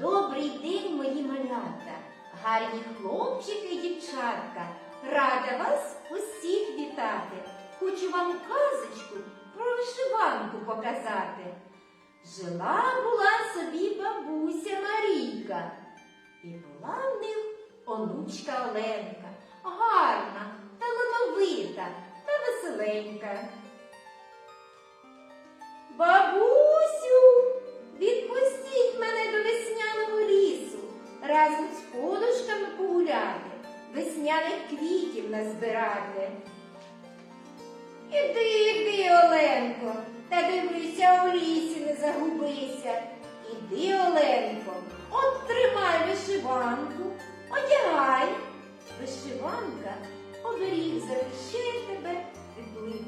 Добрий день, мої малята, гарні хлопчики і дівчатка. Рада вас усіх вітати. Хочу вам казочку про вишиванку показати. Жила була собі бабуся Марійка, і була в них онучка Оленка, гарна, талановита та веселенька. Бабусю, разом з подушками погуляти, весняних квітів назбирати. Іди, іди, Оленко, та дивися у лісі, не загубися. Іди, Оленко, от тримай вишиванку, одягай. Вишиванка оберіг захищає тебе від лих.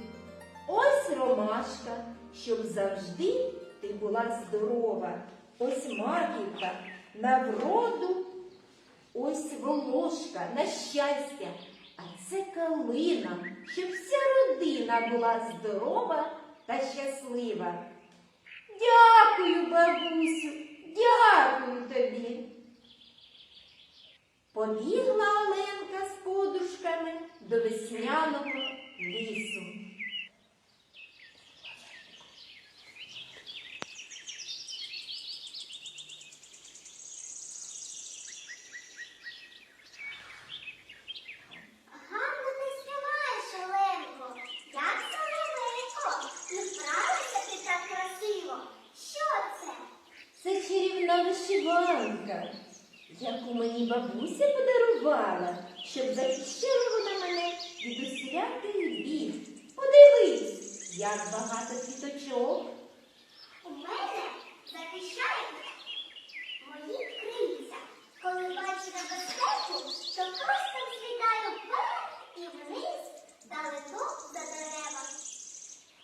Ось ромашка, щоб завжди ти була здорова. Ось маківка на вроду, ось волошка на щастя. А це калина, щоб вся родина була здорова та щаслива. Дякую, бабусю, дякую тобі. Побігла Оленка з подружками до весняного лісу. Гарно ти співаєш, Оленко, як соловейко, і вправишся ти так красиво. Що це? Це чарівна вишиванка, яку мені бабуся подарувала, щоб захищала вона мене від усіляких бід. Подивись, як багато квіточок. У мене захищає мої крильця. Коли бачу небезпеку, то просто злітаю вверх і вниз, далеко за дерева.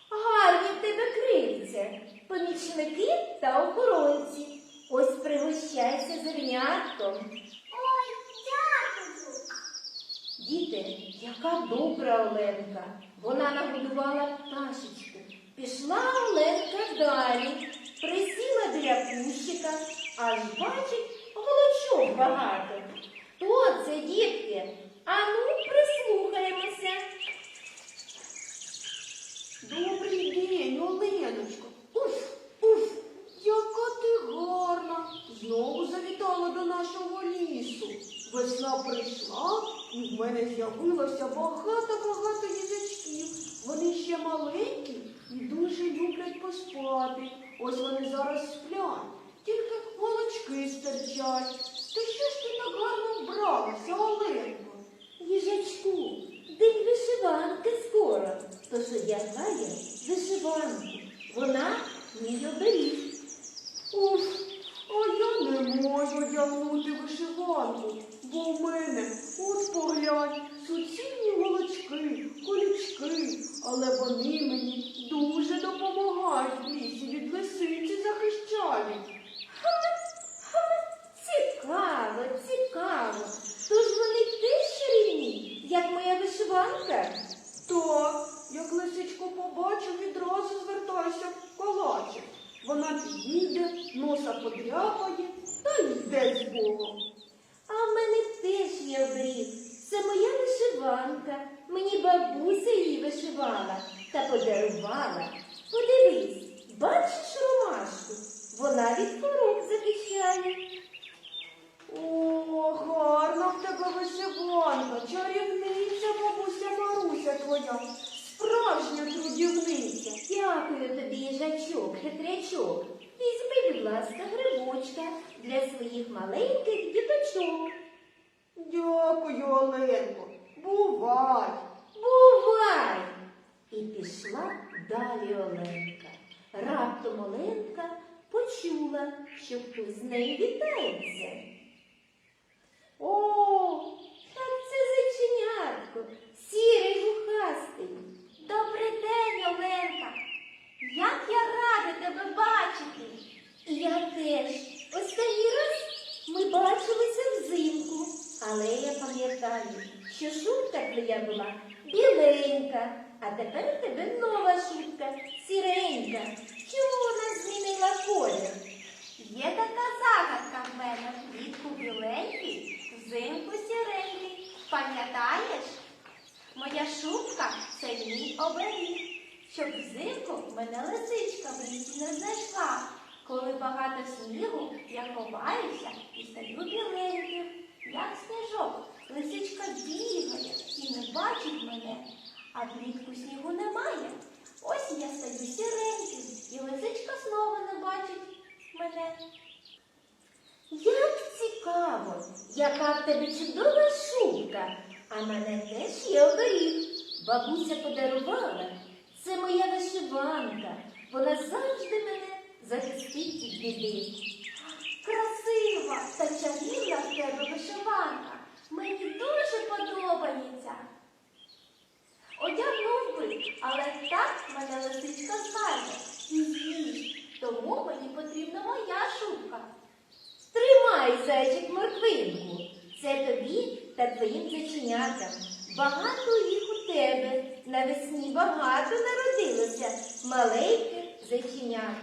Гарні в тебе крильця, помічники та охоронці. Ось пригощайся зернятком. Ой, дякую. Яка добра Оленка. Вона нагодувала пташечку. Пішла Оленка далі, присіла біля кущика, аж бачить голочок багато. Хто це, дітки? Ану, прислухаємося. Добрий день, Оленочко. Уф, уф, яка ти гарна. Знову завітала до нашого лісу. Весна прийшла, в мене з'явилося багато-багато їжачків. Вони ще маленькі і дуже люблять поспати. Ось вони зараз сплять, тільки волочки стирчать. То що ж ти так гарно вбралася, Оленко? Їжачку, день вишиванки скоро, тож одягає вишиванку. Вона мій оберіг. Уф, а я не можу одягнути вишиванку, бо в мене, от поглянь, суцільні голочки, колючки, але вони мені дуже допомагають в лісі від лисиці захищають. Цікаво, цікаво. Тож вони теж чарівні, як моя вишиванка. Так, як лисичку побачу, відразу звертайся в калачик. Вона підійде, носа подряпає та й йде з Богом. А в мене теж є оберіг. Це моя вишиванка. Мені бабуся її вишивала та подарувала. Подивись, бачиш ромашку? Вона від хвороб захищає. О, гарна в тебе вишиванка, чарівниця бабуся Маруся твоя, справжня трудівниця. Дякую тобі, їжачок, хитрячок. Візьми, будь ласка, грибочка для своїх маленьких діточок. Дякую, Оленко. Бувай. Бувай! І пішла далі Оленка. Раптом Оленка почула, що хтось з нею вітається. О, так це зайченятко, сірий сіренька. чого вона змінила колір? Є така загадка в мене влітку біленький, взимку сіренький. Пам'ятаєш? Моя шубка це мій оберіг, щоб взимку мене лисичка в лісі не знайшла. Коли багато снігу, я ховаюся і стаю біленьким. Як сніжок, лисичка бігає і не бачить мене, а влітку снігу немає. Яка в тебе чудова шубка, а мене теж є оберіг. Бабуся подарувала. Це моя вишиванка. Вона завжди мене захистить від біди. Красива та чарівна в тебе вишиванка. Мені дуже подобається. Одягнув би, але так мене лисичка знає і з'їсть. Тому мені потрібна моя шубка. Тримай, зайчик, морквинку. Це тобі та твоїм. Багато їх у тебе. Навесні багато народилося маленьких зайченят.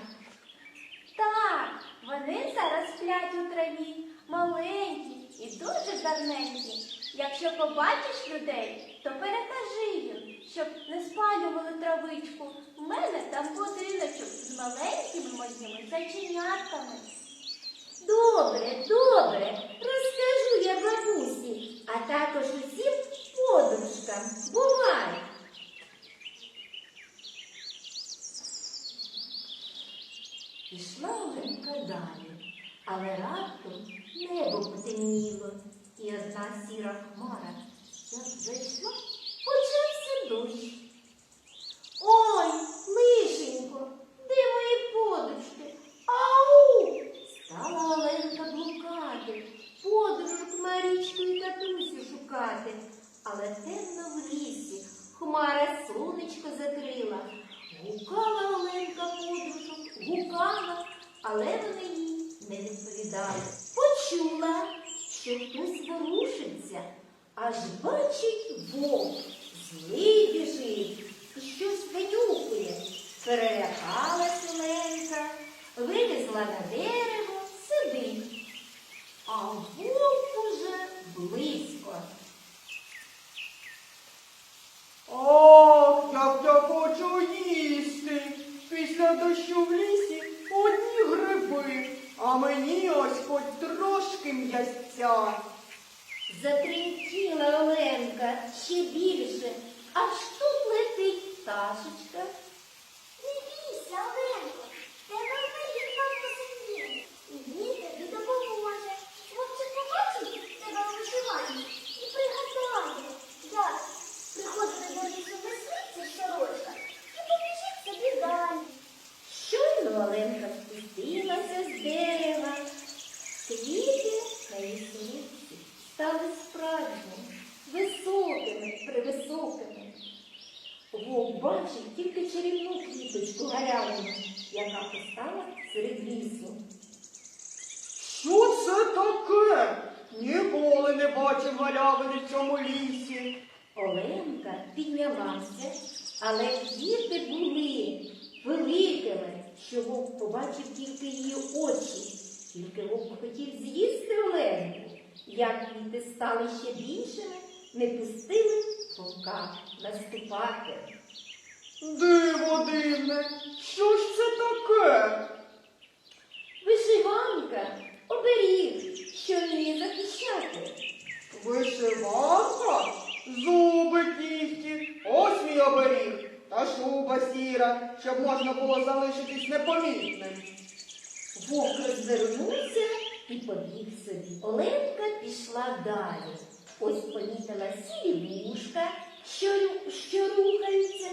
Так, вони зараз сплять у траві, маленькі і дуже гарненькі. Якщо побачиш людей, то перекажи їм, щоб не спалювали травичку. У мене там будиночок з маленькими моїми зайченятками. Добре, добре, розкажу я бабусі, а також усім подружкам. Бувай! Пішла Оленка далі, але раптом небо потемніло, і одна сіра хмара, зайшла, почався дощ. Ой, лишенько, де мої подушки? Ау! Стала Оленка блукати, подружок Марічку і татусю шукати. Але темно в лісі, хмара сонечко закрила. Гукала Оленка подружок, гукала, але вони їй не відповідали. Почула, що хтось ворушиться, аж бачить вовк, злий біжить і щось винюхує. Перелякалась Оленка, вилізла на дерево, сидить. А вовк уже близько. Ох, як я хочу їсти. Після дощу в лісі одні гриби, а мені ось хоч м'ясця. Затремтіла Оленка ще більше, аж тут летить пташечка. Не бійся, Оленко, тебе оберіг бабусин є. І він тобі допоможе. Хлопчик побачить тебе у вишиванні і пригадає, як приходити до лісу мисливця сорочка і побіжить собі далі. Щойно Оленка спустилася з дерева. Квіти на лісниці стали справжніми, високими, превисокими. Вовк бачить тільки чарівну квіточку гарячу, яка постала серед лісу. Що це таке? Ніколи не галявини в цьому лісі. Оленка піднялася, але квіти були великими, що вовк побачив тільки її очі. Тільки вовк хотів з'їсти Оленку. Як квіти стали ще більшими, не пустили вовка наступати. Диво дивне, що ж це таке? Вишиванка оберіг, що вміє захищати. Вишиванка, зуби кіхті, ось мій оберіг, та шуба сіра, щоб можна було залишитись непомітним. Вовк розвернувся і побіг собі. Оленка пішла далі. Ось помітила сірі вушка, що, що рухаються.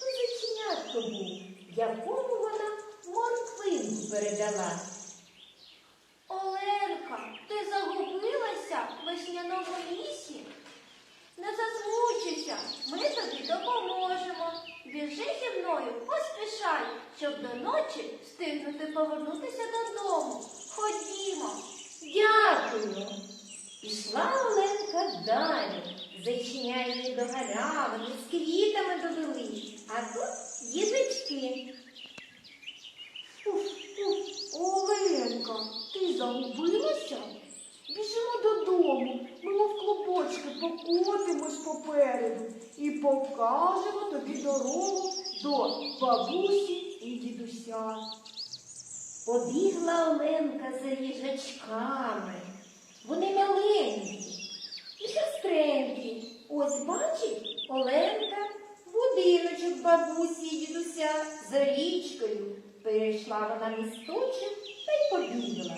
То зайченятко був, якому вона морквинку передала. Оленка, ти загубилася в весняному лісі? Не засмучуйся, ми тобі допоможемо. Біжи зі мною, поспішай, щоб до ночі встигнути повернутися додому. Ходімо. Дякую. Пішла Оленка далі, зайчиняє її до галявини, з квітами довели, а тут їжачки. Уф, уф, Оленка, ти загубилася? Біжимо додому, ми мов покотимось попереду і покажемо тобі дорогу до бабусі і дідуся. Побігла Оленка за їжачками. Вони маленькі і шестренькі. Ось бачить Оленка будиночок бабусі і дідуся за річкою. Перейшла вона місточок та й побігла.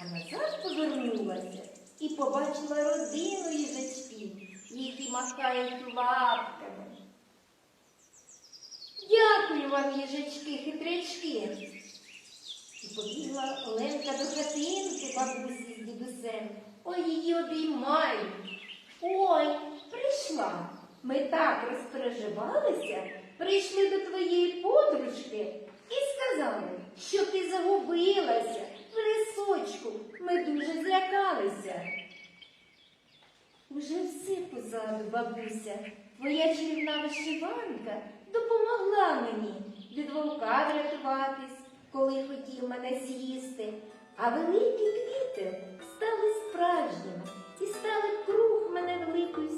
А назад повернулася і побачила родину їжачків, які махають лапками. Дякую вам, їжачки, хитрячки. І побігла Оленка до хатинки бабусі з дідусем. Ой, її обіймають. Ой, прийшла. Ми так розпереживалися, прийшли до твоєї подружки і сказали, що ти загубилася в. Ми дуже злякалися. Уже все позаду, бабуся. Твоя чарівна вишиванка допомогла мені від вовка врятуватись, коли хотів мене з'їсти. А великі квіти стали справжніми і стали круг мене великою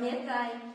灭灾。